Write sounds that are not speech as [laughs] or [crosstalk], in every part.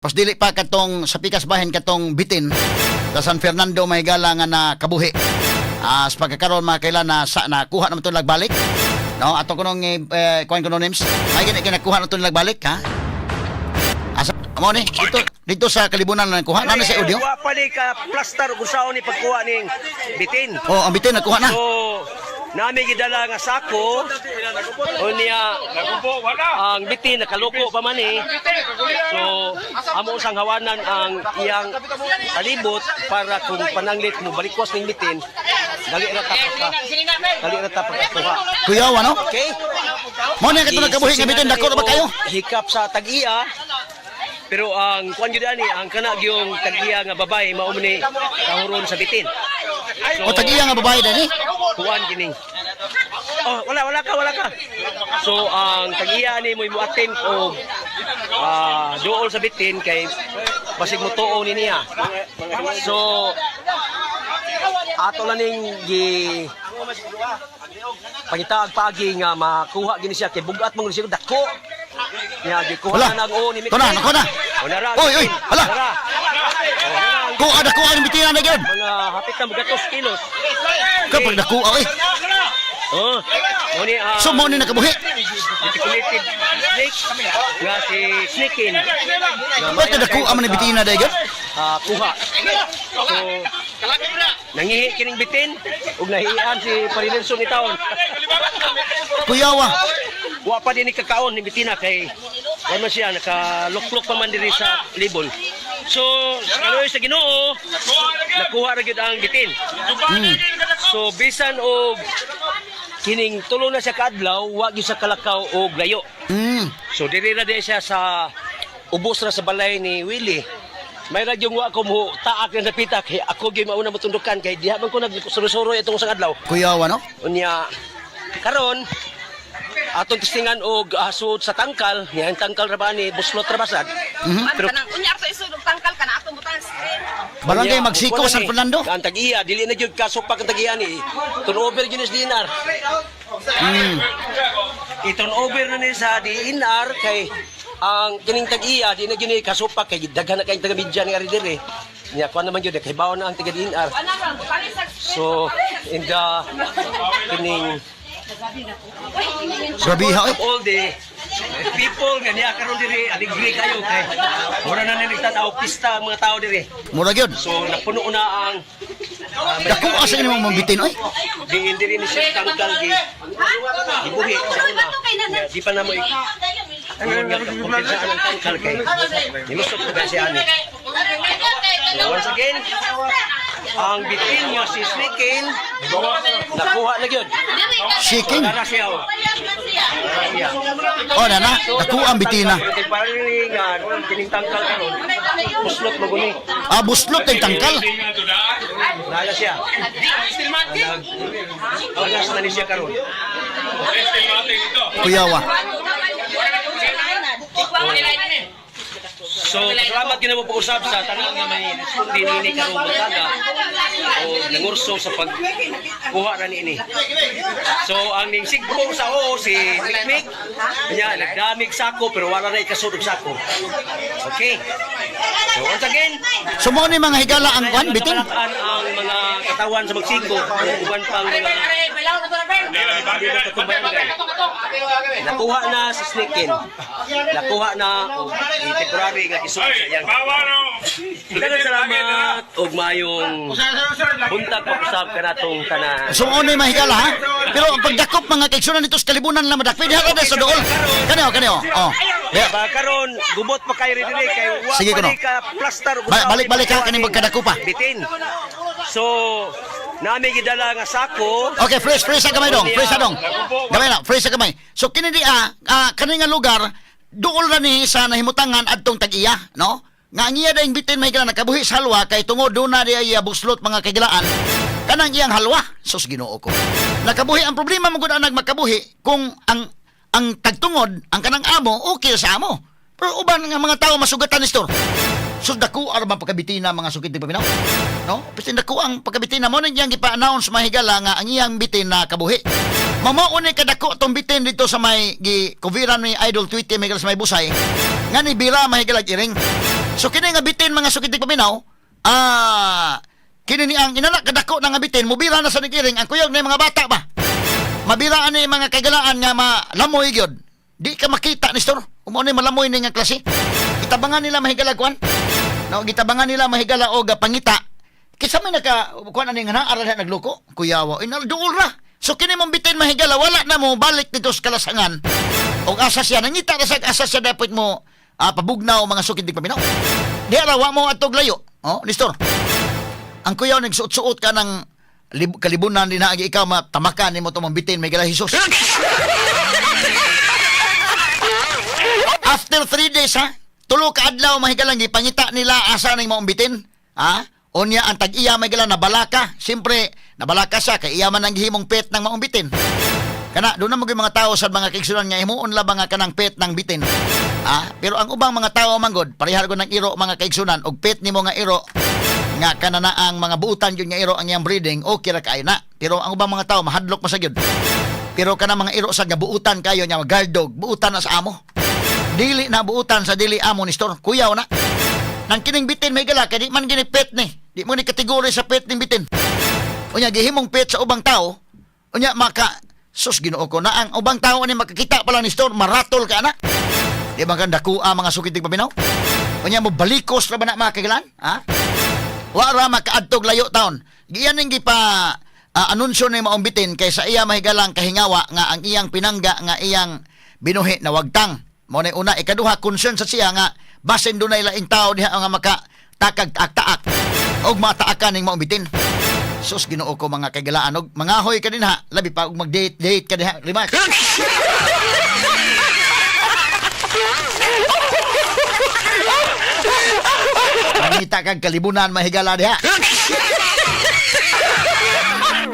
Pas dili pa katong sa pikas bahin katong bitin sa San Fernando may gala nga na kabuhi. Sa pagkakaroon mga kailan na sa nakuha naman to lagbalik. No, ato ko nung eh, kuan ko nung names. May gini kinakuha na to lagbalik ha. Asa mo ni dito dito sa kalibunan na nakuha na sa audio. Wa pa ni ka plaster saan ni pagkuha ning bitin. Oh, ang bitin nakuha na. So, nami gidala nga sako. O niya ang bitin nakaluko pa man eh. So, amo sang hawanan ang iyang palibot para kung pananglit mo balikwas ning bitin. Dali ra ta pa. Dali ra ta pagkuha. Kuya ano? Okay? Mo ni katong nakabuhi nga bitin dako ba kayo? Hikap sa tag-iya. Pero ang kuan gyud ani, ang kana gyung tag-iya nga babae mao ni kahuron sa bitin. O tagiya nga babae dani. kuan kining. Oh, wala wala ka, wala ka. So ang tag-iya ni mo attempt og ah duol sa bitin kay basig mo tuo ni niya. So ato lang ning gi pangitaag pagi nga makuha gini siya kay bugat mo siya dako. Nya gi kuha na nag o ni Ko na, ko na. O nara. Oy, oy, hala. Nara. O, nara. Ko ada ko ang bitin na gyud. Mga hapit na magatos kilos. Kapag dako eh. Oh, mo ni ah, So mo ni nakabuhi. articulated snake nga si Sneakin. Ba't ang man bitin na gyud? Ah, kuha. So, nangihi kining bitin ug nahian si Parinelson ni taon. Kuyawa. Wa pa din ni kakaon ni bitina kay ano siya nakaluklok pa man diri sa libon. So, kaloy sa Ginoo, nakuha ra gyud ang bitin. So, bisan og kining tulo na siya kadlaw, wa gyud sa kalakaw og layo. Mm. So diri na di siya sa ubos na sa balay ni Willie. May radyong wa ko mo taak ng napita kay ako gyud mauna matundukan kay diha man ko nagsurusuro itong sa adlaw. Kuyawa no? Unya karon atong testingan og asod sa tangkal, yan tangkal ra ba ni buslot ra basad. Man, Pero kanang unyar to isudog tangkal ka na atong butang screen. Barangay Unya, Magsiko, San Fernando. Ang tag-iya dili na gyud kasupak ang tag-iya ni. Turnover is dinar. Mm. i-turn over na ni sa DNR kay ang kining tag-iya di na gyud ni kasupak kay daghan na kay taga media ni ari dire. Nya kuan naman gyud kay bawo na ang taga. Ano sa So in the kining Grabe ha. eh. all the people nga niya karon dire aligri kayo kay mura na ni tanaw pista ang mga tao dire. Mura gyud. So napuno na ang uh, Dako asa ni mong bitin oy. diin diri ni siya tangkal gi gibuhi sa una. Nya, Di pa na mo Ano nga kumpensaan ang tangkal kay nilusot ko ba siya ani. Once again, ang bitin nga si Slikin, nakuha na yun. Shaking. Nara siya. oh. Siya. Oh na na. Ang bitin na. Kay parang nga, kining tangkal karon. Puslot mo guni. Ah, buslot ang tangkal. Nara siya. Alas na ni siya karon. Kuyawa. So, salamat gina mo pag-usap sa tanang nga may respondi ni karong batada o nangurso sa pagkuha na ni ini. So, ang ning sigpo sa o si Nick, niya nagdamig sako pero wala na ikasulog sako. Okay. So, once again, So mo ni mga higala ang kwan bitin. Nakalakaan ang mga katawan sa Mexico, ang uban pang mga Nakuha na sa Sneakin. Nakuha na o i temporary nga isuot sa iyang. Daghang salamat og mayong buntag pag-usab ka natong kana. So mo ni mga higala ha. Pero ang pagdakop mga kaigsunan dito sa kalibunan lang madak. Pwede ha sa dool. Kaneo, kaneo. Oh. Be- Ba karon gubot pa kay dire kay wa Sige, kuno. ka plaster balik-balik ha, kaning magkadako pa. Bitin. So, nami gidala nga sako. Okay, fresh, fresh sa kamay dong. Fresh sa dong. Gamay na, fresh sa kamay. So kini di ah, ah kani nga lugar duol ra ni sa nahimutangan adtong tag-iya, no? Nga ang iya daing bitin may kana nakabuhi sa halwa kay tungod do na diya iya buslot mga kagilaan. Kanang iyang halwa, sus Ginoo ko. Nakabuhi ang problema mo gud ang nagmakabuhi kung ang ang tagtungod, ang kanang amo okay sa amo. Pero uban nga mga tao masugatan ni store. So dako ara man pagkabitina mga sugid di paminaw. No? Pisin dako ang pagkabitina mo nang iyang gipa-announce mahigala nga ang iyang bitin na kabuhi. Mamao ni kadako tong bitin dito sa may gi kuviran ni Idol Tweety may sa may busay. Nga ni bira mahigalag iring. So kini nga bitin mga sukitig paminaw, ah kini ni ang inanak kadako nga bitin, mubira na sa nagiring ang kuyog na mga bata ba. Mabiraan ni mga kagalaan nga malamoy gyud. Di ka makita ni store. Umo ni malamoy ni nga klase. Itabangan nila mahigala kuan. No, gitabangan nila mahigala og pangita. Kisa may naka kuan ani nga na aral na nagloko. Kuyawa, inal duol ra. So kini mong bitin mahigala wala na mo balik dito sa kalasangan. Og asa siya nangita ra sa asa siya dapat mo ah, pabugnaw mga sukid di paminaw. Di arawa mo atog layo. Oh, Nestor. Ang kuyaw nagsuot-suot ka ng lib- kalibunan din na ikaw matamakan ni mo itong bitin may gala Jesus. After three days ha, tulo ka adlaw mahigalang gipangita nila asa ning maong bitin. Ha? Unya ang tag-iya may gala nabalaka. Siyempre, nabalaka siya kay iya man ang gihimong pet ng maong. Kana doon na mga tao sa mga kaigsunan nga himuon la ba nga kanang pet ng bitin. Ah, pero ang ubang mga tao manggod, parehar ko ng iro mga kaigsunan og pet nimo nga iro nga kanana ang mga buutan yun nga iro ang iyang breeding okay ra kaayo na. Pero ang ubang mga tao mahadlok masagyod. Pero kana mga iro sa nga buutan kayo nya guard dog, buutan na sa amo. Dili na buutan sa dili amo ni store. Kuyaw na. Nang kining bitin may gala kay di man gini pet ni. Di mo ni kategori sa pet ning bitin. Unya gihimong pet sa ubang tao. Unya maka sus Ginoo ko na ang ubang tao ni makakita pa lang ni store maratol ka na. Di ba ganda ku mga sukitig paminaw? Unya mo balikos ra ba na mga kagalan? Ha? Wa ra makaadtog layo taon. Giyan ning gipa ah, anunsyo ni maong bitin kay sa iya mahigalang kahingawa nga ang iyang pinangga nga iyang binuhi na wagtang. Mo na una ikaduha concern sa siya nga basin dunay laing tao diha nga maka takag taak og mataakan ning maong bitin. Sus Ginoo ko mga kagalaan og mangahoy ka din ha labi pa og mag-date date ka diha remark. Mangita kag kalibunan mahigala diha.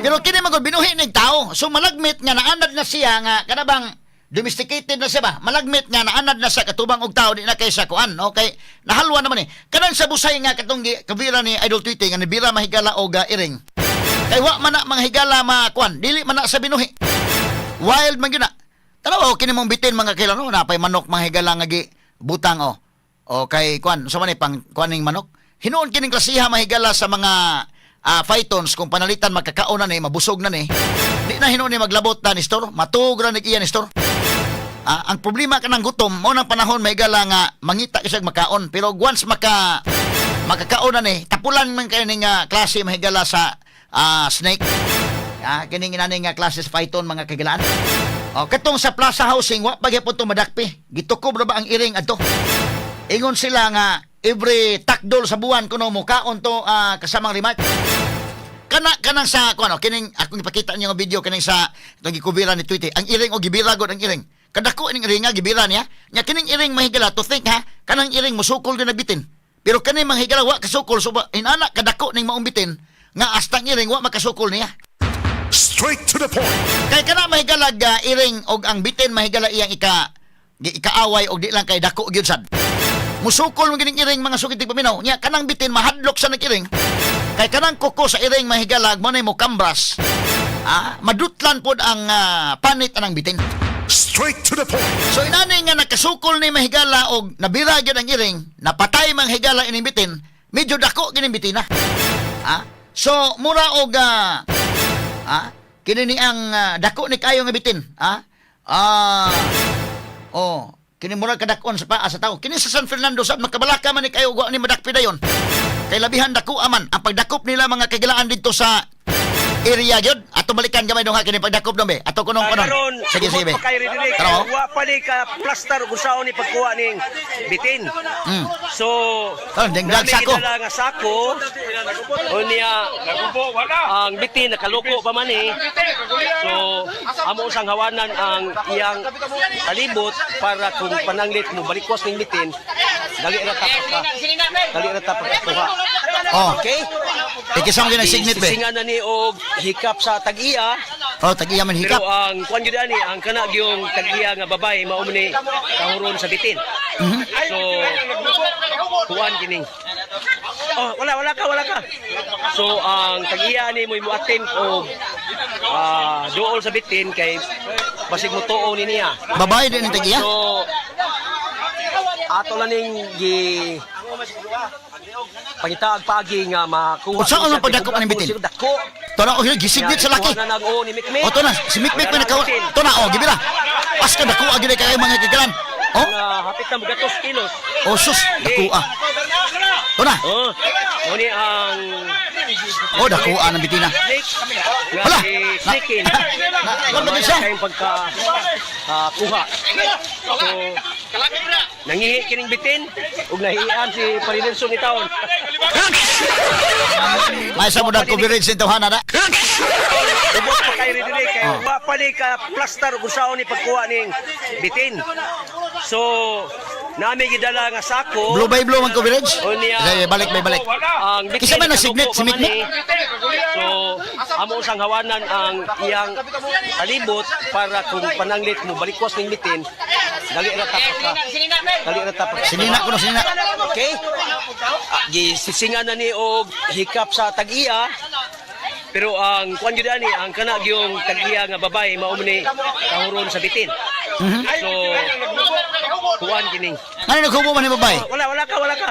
Pero kini magod binuhi ning tao. So malagmit nga naanad na siya nga kanabang domesticated na siya ba? Malagmit nga naanad na siya katubang og tao di na kay sa kuan. Okay? Nahalwa naman eh. Kanan sa busay nga katong kabira ni Idol Tweety nga nibira mahigala og ah, iring. Kay wa man na mga higala ma kuan, dili man na sa binuhi. Wild man gyud na. Tanaw oh, kini mong bitin mga kailan no, napay manok mga higala nga gi butang oh. O kay kuan, sa man eh, pang kuaning manok. Hinuon kining klasiha mahigala sa mga ah, phytons kung panalitan magkakaon na ni mabusog na ni. Di na hinuon ni maglabot na ni store, matug ra ni iya ni store. Ah, ang problema ka ng gutom, mo nang panahon may gala nga mangita ka makaon. Pero once maka makakaon na ni, tapulan man kayo ning nga klase mahigala sa ah, snake. Ah, kining inani nga klase sa python mga kagalaan. O katong sa plaza housing wa pagyapon to madakpi. Gitukob ra ba ang iring adto? Ingon sila nga every takdol sa buwan kuno mo kaon to ah, kasamang remark. Kana kanang sa kuno kining akong ipakita niyo nga video kining sa itong gikubira ni Twitter. Ang iring o gibira gud ang iring. Kadako ning iring nga gibira niya. Nya kining iring mahigala to think ha. Kanang iring musukol gyud bitin. Pero kani mahigala wa kasukol so inana kadako ning maumbitin nga astang iring wa makasukol niya. Straight to the point. Kay kana mahigalag uh, iring og ang bitin mahigala iyang ika ikaaway og di lang kay dako gyud sad. Musukol mo gining iring mga sukitig paminaw. Nya kanang bitin mahadlok sa nag-iring. Kay kanang kuko sa iring mahigalag mo na mo kambras. Ah, madutlan pod ang ah, panit anang bitin. Straight to the point. So inani nga nakasukol ni mahigala og nabira gyud ang iring, napatay mang higala ining bitin, medyo dako gining bitina. Ah, so mura og ah, kini ni ang ah, dako ni kayo nga bitin, ah. Ah, oh, kini mura kadakon sa paa sa tao. Kini sa San Fernando sa makabalaka man ni kayo wa ni madakpi dayon. Kay labihan dako aman ang pagdakop nila mga kagilaan dito sa area gyud ato balikan gamay dong ha kini pagdakop dong be ato kunon kunon Karon, sige sige be oh. Wa pa ni ka plaster kung saan ni pagkuha ning bitin. Mm. So, Oh, dengdag nami sako. gidala nga sako. O niya, ang bitin nakaluko pa man eh. So, amo sang hawanan ang iyang kalibot para kung pananglit mo balikwas ning bitin, dali ra tapos ka. Dali ra tapos ka. Oh Okay? ikisang gyud ang signet be Sisingan na ni og hikap sa tag-iya. Oh, tag-iya man hikap. Pero ang kwan gyud ani ang kana gyung tag-iya nga babae mao ni kahuron sa bitin. So kuan kining. Oh, wala wala ka wala ka. So ang tag-iya ni mo muatin og ah duol sa bitin kay basig mo tuo ni niya. Babae din ang tag-iya? So ato lang ning gi pangitaag pagi nga makuha. Siya ang kay pagdako bugat bitin? Dako. To na, oh, gisiglit sa laki. O to na, si Mikmik pa nakaw. To na, oh, gibira. Pas ka dako agi kay mga gigalan. Oh, hapit na magatos kilos. oh sus, dako ah. To na. Oh, muni ang Oh, dako ah ng bitina. Hala! si Na- Sneakin. na- na- Nga wala maya siya. kayong pagka ah, kuha. So, nangihi kining bitin ug nahian si Parinelson ni taon. May sa dag coverage nito hana na. Ubos pa kay Ridley kay Oh. wa pa ni ka plaster ug ni pagkuha ning bitin. So, nami gidala nga sako. Blue by blue man coverage. O niya. Balik may balik. Ang bitin Kisa ba nasignet kaluko si Mikmik? So, amo sang hawanan ang iyang palibot para kung pananglit mo balikwas ning bitin. Dali ra tapak ka. Dali ra tapak. Sinina ko no sinina. Okay? Ah, gisisingan na ni og hikap sa tag-iya. Pero ang kuan gyud ani ang kana gyung tag-iya nga babae mao ni kahuron sa bitin. So kuan kining. Ano naghubo man ni babay? Wala wala ka wala ka.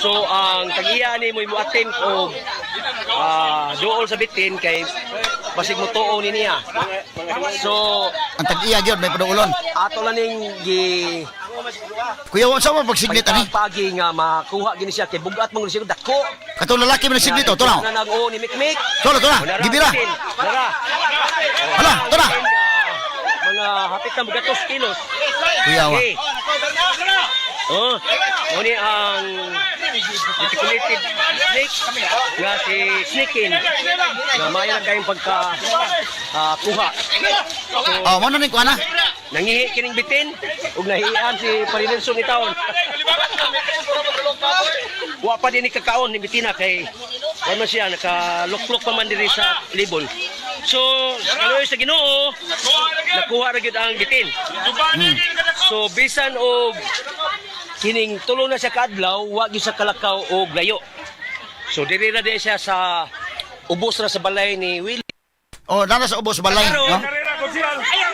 So ang tag-iya ni mo attempt og ah duol sa bitin kay basig mo tuo ni niya. So Ang tag-iya gyud may paduulon. ato lang ning gi Kuya, wa sa mo pagsiglit ani? pagi nga makuha gini siya kay bugat mo siya dako. Katong lalaki man nagsiglit to, to na. Na nag-o ni Mikmik. To na, to na. Gibira. Dara. Hala, to na. Mga hapit na magatos kilos. Kuya, wa. Okay. Oh, muni ang articulated snake nga si Sneakin na maya na kayong pagka ah, kuha. So, Oh, mo na ni kuana. nangihi kining bitin ug nahian si Parinelson ni taon. Wa pa din ni kakaon ni bitina kay ano siya nakaluklok pa man diri sa libol. So, kaloy sa Ginoo, nakuha ra gyud ang bitin. So, bisan og kining tulo na siya kadlaw, wa gyud sa kalakaw og layo. So, diri ra di siya sa ubos ra sa balay ni Willie. Oh, nana sa ubos balay, Karon, no?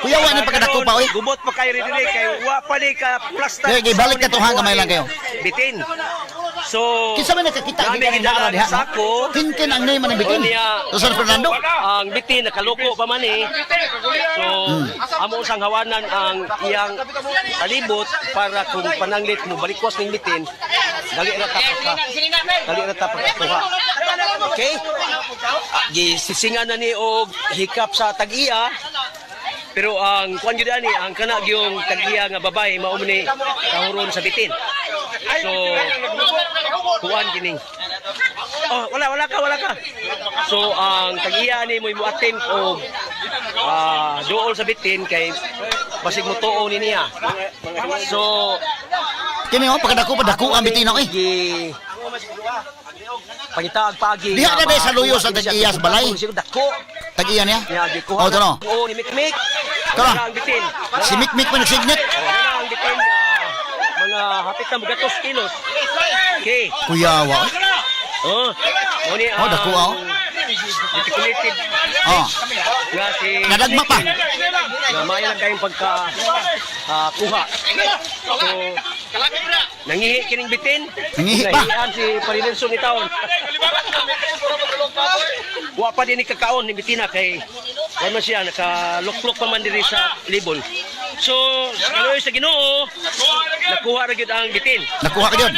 Kuya, wa ni pagkadako pa, oy. Gubot pa kayo rin kay wa pa ni ka plaster. Kaya, gibalik ka to, ha, gamay lang kayo. Bitin. So, Kinsa man nakakita ang gidala nara diha? sa Sako. Kinkin ang name man bitin. O niya. To San Fernando. ang bitin nakaloko pa man eh. So, amo sang hawanan ang iyang palibot para kung pananglit mo balikwas ning bitin, dali ra tapak ka. Dali ra tapak ka. Okay? Ah, gisisingan na ni og hikap sa tag-iya. Pero ang kuan gyud ani ang kana gyung tag-iya nga babae mao ni kahuron sa bitin. So, kuan kining Oh, wala wala ka, wala ka. So ang tag-iya ni mo mo attempt og ah duol sa bitin kay basig mo tuo ni niya. So Kini oh, pagkadako pa dako ang bitin ako eh. gi pangitaag pagi. Diha na ba sa luyo sa tag-iya sa balay? Dako. Tag-iya niya. Niya gi kuha. Oh, to no. Oo, ni Mikmik. Wala ang bitin. Si Mikmik man nagsignet. Oh, wala ang bitin nga hapit na magatos kilos. Okay. Kuya, wa. Oh, muni Oh, dako, oh. Articulated Oh. nga si Nadagma pa. nga maya lang kayong pagka ah, kuha. So, nangihi kining bitin. Nangihi pa. Nahihian si Parinelson ni taon. Wa pa din ni kakaon ni bitina kay ano siya nakaluklok pa man diri sa libol. So, kaloy sa Ginoo, nakuha ra gyud ang bitin. Nakuha ka yun.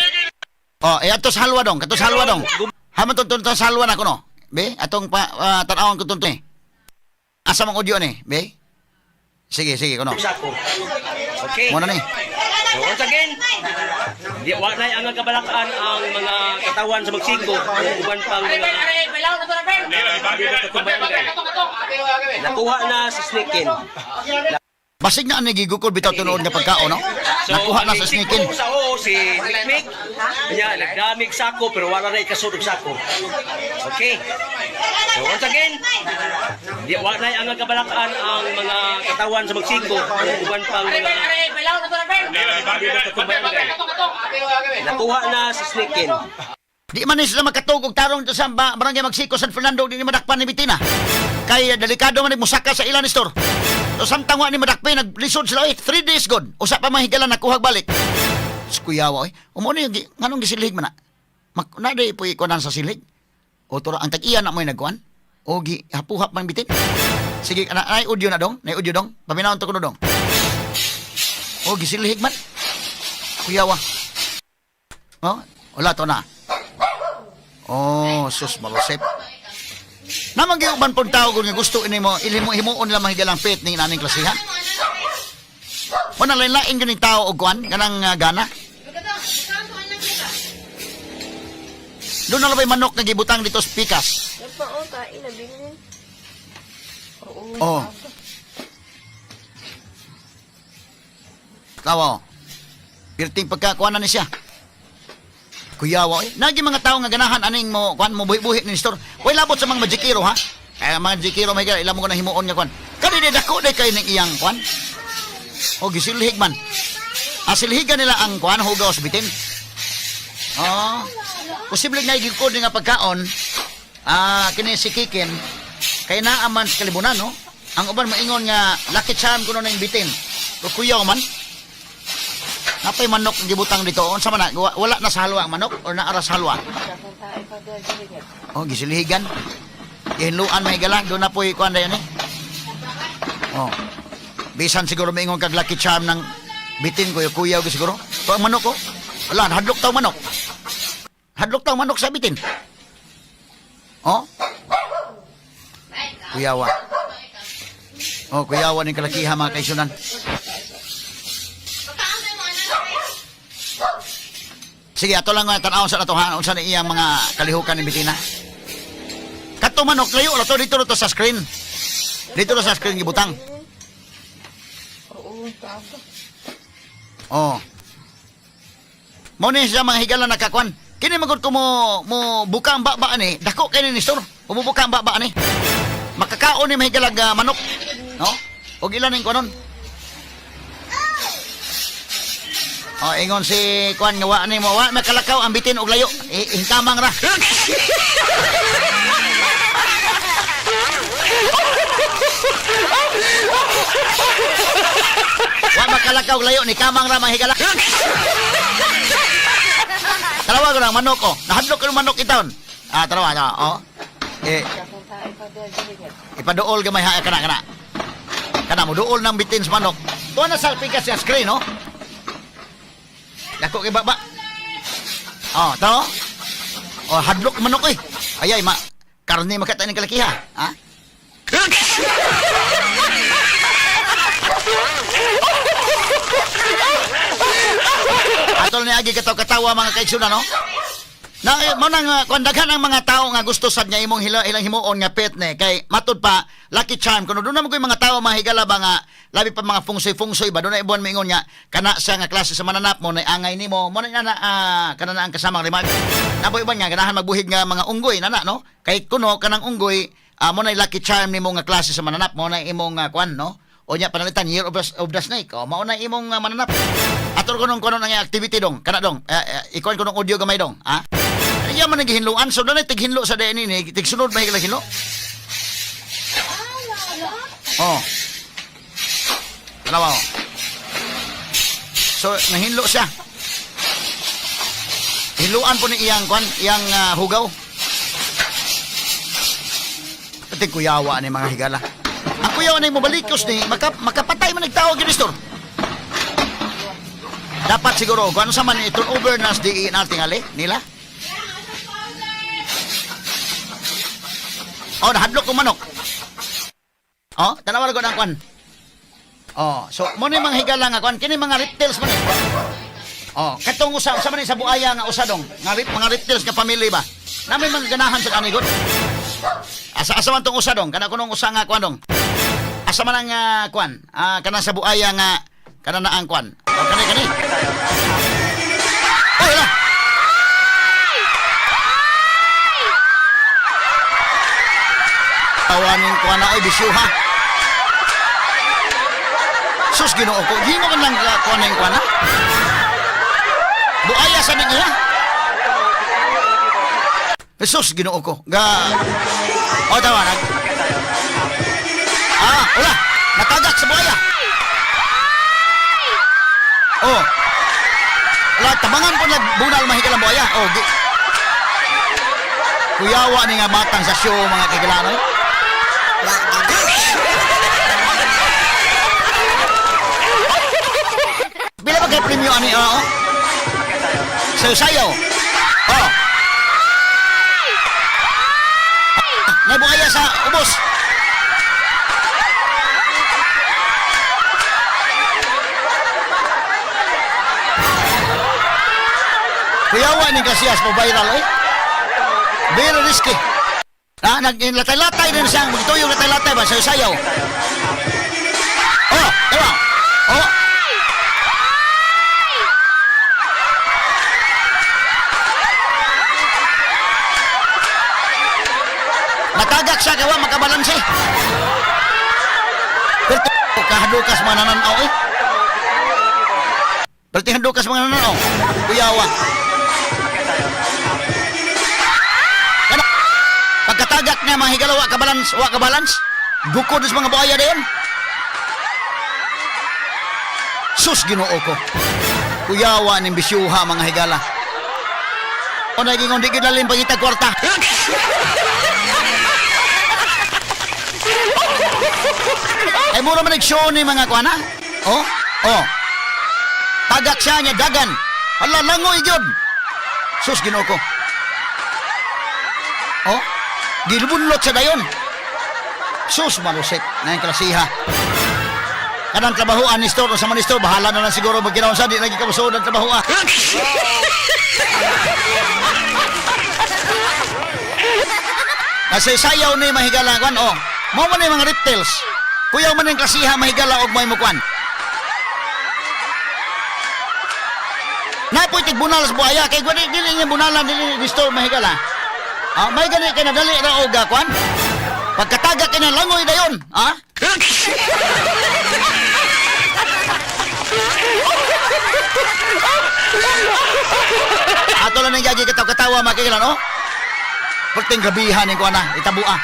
Oh, eh ato halwa dong, kato halwa dong. Hamon to to sa halwa na ko no. Be, atong pa uh, tanawon ko tunto eh. Asa mang audio ni, be? Sige, sige kuno. Okay. Mo na ni. So once again, di wa na ang kabalakan ang mga katawan sa Mexico, ang uban pang mga nakuha na sa sneakin. Basig na ani gigukod bitaw tunood nga pagkaon no. Nakuha na sa sneakin. Sa o si Mikmik. Kanya nagdamig sako pero wala na ikasulog sako. Okay. So once again, di wa na ang kabalakan ang mga katawan sa Mexico, ang uban pang mga nakuha na sa sneakin. Di man sila makatugog tarong sa ba- barangay Magsiko San Fernando di ni madakpan ni Bitina. Kay delikado man ni musaka sa ilan ni store. So samtang ni madakpan naglisod sila eh 3 days god. Usa pa mahigalan nakuha balik. Sa kuyawa, oy. Umo gi- nganong gisilig man na? Mak, na di po ikuanan sa silig. O tura, ang tag-iya na mo yung nagkuhan. O gi, hapuhap man bitin. Sige, na, ay audio na dong. Na audio dong. Paminawon to ko na dong. O gisilig man. Kuyawa. Oh, wala to na. Oh, sus malusip. Namang giuban pong tao kung gusto ini mo, ili mo himuon lang mahigalang pet ning naning klasiha. Wala lain lain ganing tao og kuan kanang uh, gana. Doon na labay manok nga gibutang dito sa pikas. Nagpaon ka, inabilin. Oo. Oh. Tawa. Pirting pagkakuanan ni siya. Kuyawa, eh. Nagi mga tao nga ganahan aning mo, kuan mo buhi-buhi ni store. Way labot sa mga majikiro ha. Eh mga majikiro may ila mo ko na himuon nga kuan. Kani di dako day kay ning iyang kuan. O gisilhig man. Asilhigan nila ang kuan hugaw sa bitin. Oh. Posible nga igikod nga pagkaon. Ah, kini si Kikin kay naaman sa kalibunan no. Ang uban maingon nga lucky charm kuno na yung bitin. Pero kuyaw man. Napay manok ang gibutang dito. Unsa man na Wa- wala na sa halwa ang manok or naara sa halwa. Oh, gisilhigan. Ihinluan may gala, doon na po ikuan na yan eh. Oh. Bisan siguro maingon kag lucky charm ng bitin ko, kuyaw ko siguro. So, ang manok ko, wala, hadlok taw manok. Hadlok taw manok sa bitin. Oh? Kuyawa. Oh, kuyawa ni kalakiha mga kaisunan. Sige, ato lang nga tanaw sa nato ha, unsa ni iyang mga kalihukan ni Bitina. Kato manok layo ra to dito ra to sa screen. Dito ra sa screen gibutang. Oo. Oh. Mo ni siya mga higala nakakuan. Kini magud ko mo mo buka ang baba ni. Dako kay ni store. Umubuka ang baba ni. Makakaon ni mahigalag ah, manok. No? Og ilan ning kunon? Oh, ingon si kuan nga wa ni mo wa makalakaw ang bitin og layo. Eh, hintamang ra. wa makalakaw layo ni kamang ra mahigala. Tarawa ko ng manok ko. Nahadlok ko ng manok itaon. Ah, tarawa na. Oh. Eh, ipaduol gamay ha kana kana. Kana mo duol ng bitin sa manok. Tuwa na salping ka sa screen, no? Dako kay baba. Oh, to. Oh, hadlok manok eh. Ayay, ma. Karne makata ni kalakiha. Ha? Atol ni agi kataw-katawa mga kaigsunan, no? Na mo nang uh, kwandagan ang mga tao nga gusto sad niya imong hila ilang himuon nga pet ne kay matud pa lucky charm kuno doon naman ko yung mga tao mahigala ba nga labi pa mga fungsoy fungsoy ba doon na ibuan maingon nga kana siya nga klase sa mananap mo na angay nimo mo na na ah, kana na ang kasamang rimag naboy ba nga ganahan magbuhig nga mga unggoy nana no? Kay kuno kanang unggoy ah, mo na lucky charm nimo nga klase sa mananap mo na imong uh, kwan no? O nya panalitan year of of the snake o mao na imong uh, mananap. Ator ko nung kuno nga activity dong kana dong uh, uh, ikuan ko nung audio gamay dong ha Iya man naghinluan so doon ay tighinlo sa DNI ni tigsunod ba higala hinlo? Oh. Dalawa oh. So nahinlo siya. Hiluan po ni iyang kwan iyang ah, hugaw. Pati kuyawa ni mga higala. Ang kuyawa na yung mabalikos ni maka, makapatay man nagtao ginistor dapat siguro kung ano sa man i-turn over na sa DE nating ali nila Oh, nahadlok ko manok. Oh, tanawa ko ng kwan. Oh, so mo ni mga higala nga kwan kini mga reptiles man. eh. Oh, katong usa sa man sa buaya nga usadong, nga rip, mga reptiles nga family ba. Nami mga ganahan sa kanigot. Asa asa man tong usadong, kana kunong usa nga kwan dong. Asa man ang ah, kwan? Ah, kana sa buaya nga kana na ang kwan. Oh, kani kani. Awanin ko na oy bisyo ha. Sus Ginoo ko, di mo kan lang kuha na na? Buaya sa niya. Jesus, ginoo ko. Ga... O, tawa, nag... Ah, wala. Natagak sa buaya. Oh. la tabangan po nagbunal mahigala mo aya. Oh, di. Kuyawa ni nga batang sa show mga kaigalano. Kay premyo ani oh? Sayo sayo. Oh. Nabuaya sa ubos. Kuyawa ni Casillas po viral eh. Very risky. Ah, naglatay-latay din siya. Magtuyong latay-latay ba? Sayo-sayaw. Oh, diba? Oh. Natagak siya kawa makabalanse. Perti kahadukas mga nananaw eh. Perti hadukas mga nananaw. Kuyawa. Pagkatagak niya mga higala wa ka balance, wa ka balance. Gukod sa mga buhaya dayon. Sus Ginoo ko. Kuyawa ning bisyuha mga higala. O naging di gid lalim pangitag kwarta. Ay [laughs] mura man nag-show ni mga kuana. Oh, oh. Tagak siya niya dagan. Hala langoy gyud. Sus Ginoo ko. Oh, gilubunlot sa dayon. Sus malusik na yung klasiha. Kanang trabahoan ni Store o sa manistor, bahala na lang siguro magkinaon sa di lagi kamusuod ang trabaho ah. [laughs] Kasi sayaw ni mahigala kwan oh. Mo man yung mga reptiles. Kuyaw man yung klasiha mahigala og may mukwan. Napoy tig bunal sa buhaya kay gwa di- dili niya bunalan dili ni store mahigala. Ah, may gani kay nadali ra og ah, kwan. Pagkataga kay na langoy dayon, ha? Ato lang nang gagi katawa-katawa makikilan, oh. Perting gabihan ni kuana, itabua.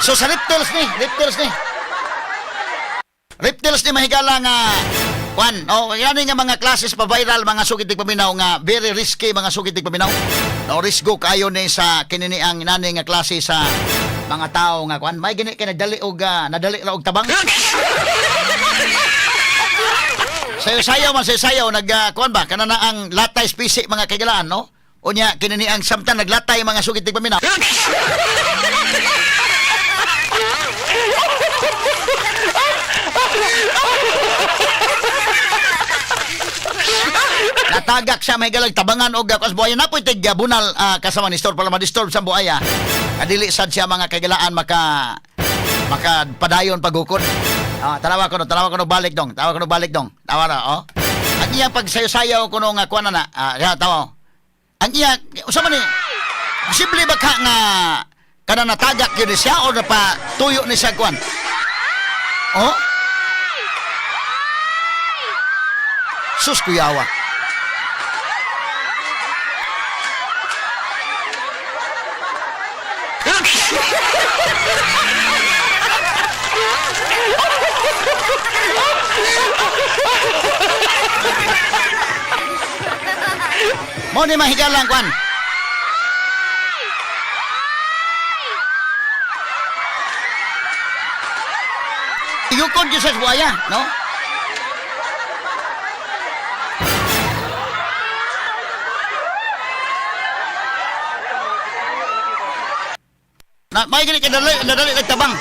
So sa reptiles ni, reptiles ni. Reptiles ni mahigala nga Kwan, oh, yan nga mga classes pa viral mga sugid tig paminaw nga very risky mga sugid tig paminaw. No risgo kayo ni sa kinini ang inani nga klase sa mga tao nga kwan. May gini kay nadali og ah, nadali ra og tabang. Sayo sayaw man sayo sayaw nag ah, kwan ba kana na ang latay spisi mga kagalaan no? Unya kinini ang samtang naglatay mga sugid tig paminaw. Natagak siya may galag tabangan og kas buaya na po tig bunal ah, kasama ni store para ma-disturb sa buaya. Kadili sad siya mga kagalaan maka maka padayon pagukod. Ah, tanawa ko no, tanawa ko no balik dong. Tawa ko no balik dong. Tawa ra, oh. Ang iya pag sayo-sayaw ko no nga kuana na. Ah, ya, tawa. Ang iya usa man ni Posible ba ka nga kana natagak ni siya o na pa tuyo ni siya kuan? Oh? Sus kuyawa. Mo ni mahigalang kwan. Yukod yun sa buaya, no? Na, may gini ka dali, nadali nagtabang.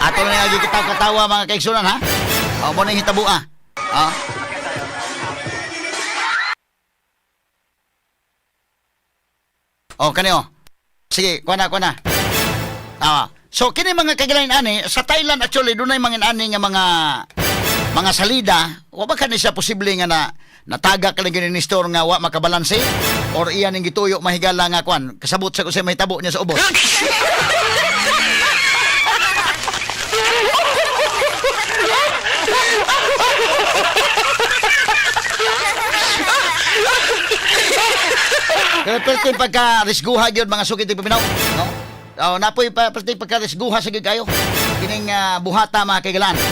Ato na lagi kita katawa mga kaigsunan ha. O mo na ah. O. O kani o. Sige, kuha na, kuha na. Ah. So kini mga kagilain ani sa Thailand actually dunay mga ani nga mga mga salida, wa ba kani siya posible nga na natagak lang gini ni store nga wa makabalanse or iyan ning gituyo mahigala nga kwan kasabot sa kusay mahitabo niya sa ubos. [laughs] Kaya perti pagka risguha gyud mga sugid paminaw, no? Oh, napoy pa perti pagka risguha sa kayo. Kining ah, buhata mga kaigalan.